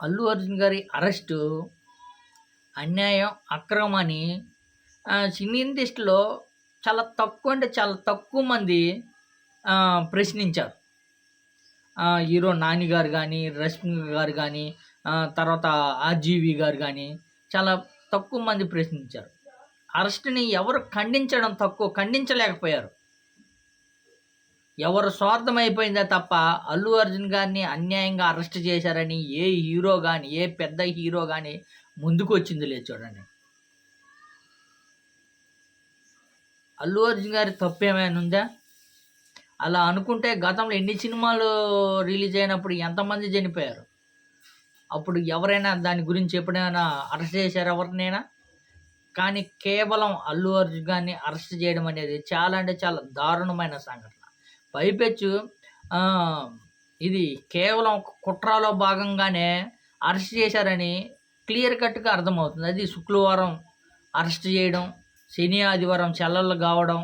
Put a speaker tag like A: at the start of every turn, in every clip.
A: అల్లు అర్జున్ గారి అరెస్టు అన్యాయం అక్రమం అని సినీ ఇండస్ట్రీలో చాలా తక్కువ అంటే చాలా తక్కువ మంది ప్రశ్నించారు. హీరో నాని గారు కానీ రష్మి గారు కానీ తర్వాత ఆర్జీవి గారు కానీ చాలా తక్కువ మంది ప్రశ్నించారు. అరెస్ట్ని ఎవరు ఖండించడం తక్కువ ఖండించలేకపోయారు. ఎవరు స్వార్థం తప్ప అల్లు అర్జున్ గారిని అన్యాయంగా అరెస్ట్ చేశారని ఏ హీరో కానీ ఏ పెద్ద హీరో కానీ ముందుకు వచ్చింది లేదు చూడండి. అల్లు అర్జున్ గారి తప్పు ఏమైనా ఉందా? అలా అనుకుంటే గతంలో ఎన్ని సినిమాలు రిలీజ్ అయినప్పుడు ఎంతమంది చనిపోయారు? అప్పుడు ఎవరైనా దాని గురించి ఎప్పుడైనా అరెస్ట్ చేశారు ఎవరినైనా? కానీ కేవలం అల్లు అర్జున్ గారిని అరెస్ట్ చేయడం అనేది చాలా అంటే చాలా దారుణమైన సంఘటన. పైపెచ్చు. ఇది కేవలం ఒక కుట్రలో భాగంగానే అరెస్ట్ చేశారని క్లియర్ కట్గా అర్థమవుతుంది. అది శుక్రవారం అరెస్ట్ చేయడం శని ఆదివారం చెల్లలు కావడం.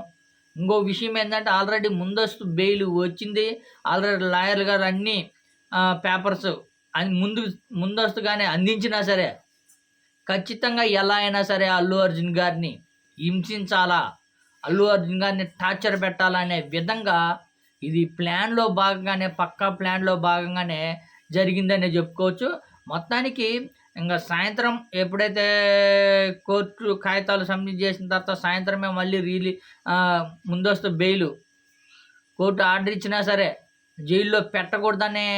A: ఇంకో విషయం ఏంటంటే ఆల్రెడీ ముందస్తు బెయిల్ వచ్చింది. ఆల్రెడీ లాయర్ గారు అన్ని పేపర్స్ ముందు ముందస్తుగానే అందించినా సరే ఖచ్చితంగా ఎలా అయినా సరే అల్లు అర్జున్ గారిని హింసించాలా అల్లు అర్జున్ గారిని టార్చర్ పెట్టాలనే విధంగా ఇది ప్లాన్లో భాగంగానే పక్కా ప్లాన్లో భాగంగానే జరిగిందనే చెప్పుకోవచ్చు. మొత్తానికి ఇంకా సాయంత్రం ఎప్పుడైతే కోర్టు కాగితాలు సబ్మిట్ చేసిన తర్వాత సాయంత్రమే మళ్ళీ రీలీ ముందస్తు బెయిల్. కోర్టు ఆర్డర్ ఇచ్చినా సరే జైల్లో పెట్టకూడదనే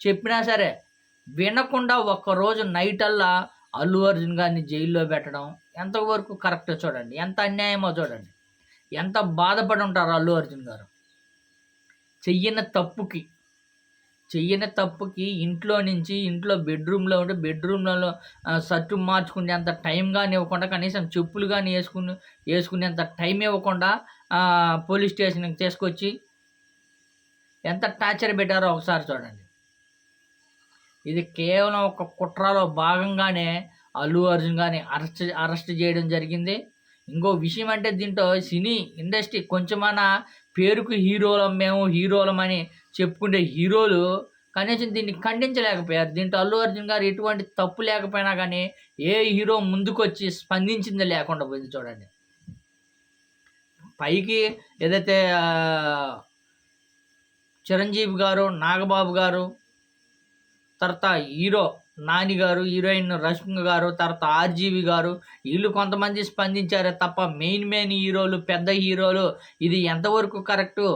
A: చెప్పినా సరే వినకుండా ఒక్కరోజు నైట్ అల్లా అల్లు అర్జున్ గారిని జైల్లో పెట్టడం ఎంతవరకు కరెక్ట్ చూడండి. ఎంత అన్యాయమో చూడండి. ఎంత బాధపడి ఉంటారు అల్లు అర్జున్ గారు. చెయ్యని తప్పుకి చెయ్యని తప్పుకి ఇంట్లో నుంచి ఇంట్లో బెడ్రూమ్లో ఉంటే బెడ్రూమ్లలో సట్టు మార్చుకునే అంత టైం కానీ ఇవ్వకుండా కనీసం చెప్పులు కానీ వేసుకుని వేసుకునేంత టైం ఇవ్వకుండా పోలీస్ స్టేషన్కి తీసుకొచ్చి ఎంత టార్చర్ పెట్టారో ఒకసారి చూడండి. ఇది కేవలం ఒక కుట్రలో భాగంగానే అల్లు అర్జున్ గారిని అరెస్ట్ అరెస్ట్ చేయడం జరిగింది. ఇంకో విషయం అంటే దీంట్లో సినీ ఇండస్ట్రీ కొంచెమన్నా పేరుకు హీరోలం మేము హీరోలం అని చెప్పుకునే హీరోలు కనీసం దీన్ని ఖండించలేకపోయారు. దీంట్లో అల్లు అర్జున్ గారు ఎటువంటి తప్పు లేకపోయినా కానీ ఏ హీరో ముందుకొచ్చి స్పందించింది లేకుండా పోయింది చూడండి. పైకి ఏదైతే చిరంజీవి గారు నాగబాబు గారు తర్వాత హీరో నాని గారు హీరోయిన్ రష్మిక గారు తర్వాత ఆర్జీవి గారు వీళ్ళు కొంతమంది స్పందించారే తప్ప మెయిన్ మెయిన్ హీరోలు పెద్ద హీరోలు ఇది ఎంతవరకు కరెక్టు?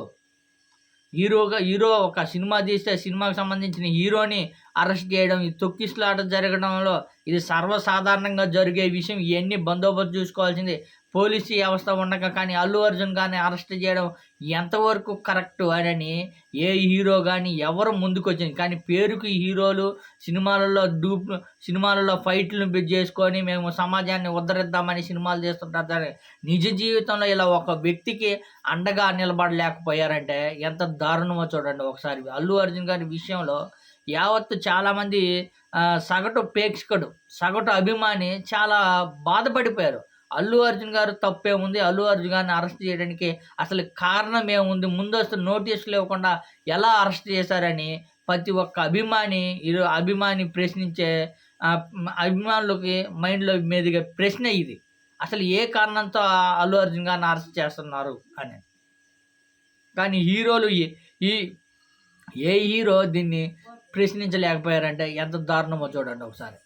A: హీరోగా హీరో ఒక సినిమా తీస్తే సినిమాకి సంబంధించిన హీరోని అరెస్ట్ చేయడం ఈ తొక్కిసలాట జరగడంలో ఇది సర్వసాధారణంగా జరిగే విషయం. ఇవన్నీ బందోబస్తు చూసుకోవాల్సింది? పోలీసు వ్యవస్థ ఉండగా కానీ అల్లు అర్జున్ కానీ అరెస్ట్ చేయడం ఎంతవరకు కరెక్ట్ అని ఏ హీరో కానీ ఎవరు ముందుకు వచ్చింది కానీ పేరుకు హీరోలు సినిమాలలో డూప్ సినిమాలలో ఫైట్లు బిడ్ చేసుకొని మేము సమాజాన్ని ఉద్ధరిద్దామని సినిమాలు చేస్తుంటారు కానీ నిజ జీవితంలో ఇలా ఒక వ్యక్తికి అండగా నిలబడలేకపోయారంటే ఎంత దారుణమో చూడండి ఒకసారి. అల్లు అర్జున్ గారి విషయంలో యావత్తు చాలామంది సగటు ప్రేక్షకుడు సగటు అభిమాని చాలా బాధపడిపోయారు. అల్లు అర్జున్ గారు తప్పేముంది? అల్లు అర్జున్ గారిని అరెస్ట్ చేయడానికి అసలు కారణం ఏముంది? ముందస్తు నోటీసులు ఇవ్వకుండా ఎలా అరెస్ట్ చేశారని ప్రతి ఒక్క అభిమాని ఇరు అభిమాని ప్రశ్నించే అభిమానులకి మైండ్లో మీదుగా ప్రశ్న ఇది. అసలు ఏ కారణంతో అల్లు అర్జున్ గారిని అరెస్ట్ చేస్తున్నారు అని. కానీ హీరోలు ఈ- ఈ ఏ హీరో దీన్ని ప్రశ్నించలేకపోయారంటే ఎంత దారుణమో చూడండి ఒకసారి.